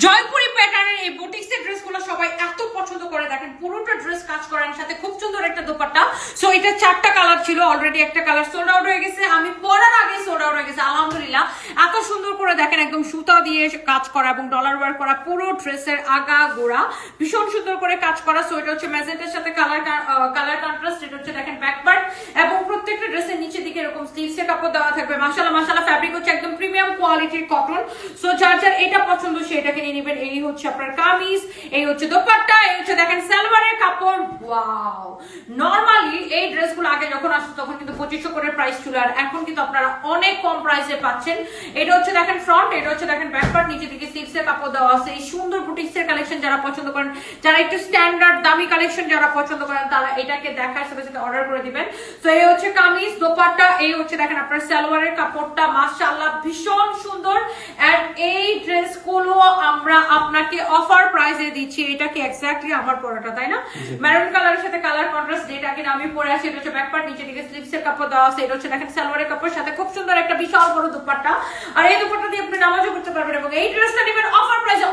জয়পুরি প্যাটার্নের এই বুটিক্সের ড্রেসগুলো সবাই এত পছন্দ করে। দেখেন, পুরোটা ড্রেস কাজ করার সাথে খুব সুন্দর একটা দোপাট্টা। সো এটা চারটা কালার ছিল অলরেডি একটা কালার সোল্ড আউট হয়ে গেছে। আমি পরার আগে সোল্ড আউট হয়ে গেছে, আলহামদুলিল্লাহ। এত সুন্দর করে দেখেন, একদম সুতা দিয়ে কাজ করা এবং ডলার ওয়ার করা পুরো ড্রেসের আগা গোড়া। ভীষণ সুন্দর করে কাজ করা। সো এটা হচ্ছে ম্যাজেন্টের সাথে কালার কালার কন্ট্রাস্ট এটা হচ্ছে দেখেন ব্যাক পার্ট এবং প্রত্যেকটা ড্রেসের নিচের দিকে এরকম স্লিভসের কাপড় দেওয়া থাকবে। মাশাআল্লাহ মাশাআল্লাহ ফ্যাব্রিক হচ্ছে কোয়ালিটির কটন সো যার যার এটা পছন্দ, সেটাকে নিয়ে নেবেন। এই হচ্ছে আপনার কামিজ, এই হচ্ছে দোপাট্টা, এই হচ্ছে দেখেন সালোয়ারের কাপড়। ওয়াও নরমালি এই ড্রেসগুলো আগে যখন আসতো, তখন কিন্তু পঁচিশশো করে প্রাইস ছিল, আর এখন কিন্তু আপনারা অনেক কম প্রাইসে পাচ্ছেন। এটা হচ্ছে দেখেন ফ্রন্ট এটা হচ্ছে দেখেন ব্যাকপার্ট নিচে দিকে সিক্সের কাপড় দেওয়া আছে। এই সুন্দর বুটিক্সের কালেকশন যারা পছন্দ করেন যারা একটু স্ট্যান্ডার্ড দামি কালেকশন যারা পছন্দ করেন তারা এটাকে দেখার সাথে সাথে অর্ডার করে দিবেন। তো এই হচ্ছে কামিজ দোপাট্টা এই হচ্ছে দেখেন আপনার সালোয়ারের কাপড়টা মাশাআল্লাহ ভীষণ সুন্দর। এন্ড এই ড্রেসগুলো আমরা আপনাকে অফার প্রাইসে দিচ্ছি এটা কি এক্স্যাক্টলি আমার পরাটা তাই না? মেরুন কালারের সাথে কালার কন্ট্রাস্ট যেটা কিনা আমি পরে আছি এটা হচ্ছে ব্যাক পার্ট নিচে দিকে স্লিভসের কাপড় দেওয়া আছে এটা হচ্ছে দেখেন সালোয়ারের কাপড় সাথে খুব সুন্দর একটা বিশাল বড় দুপাট্টা। আর এই দুপাট্টা দিয়ে আপনি নামাজও করতে পারবেন এবং এই ড্রেসটা নেবেন অফার প্রাইসে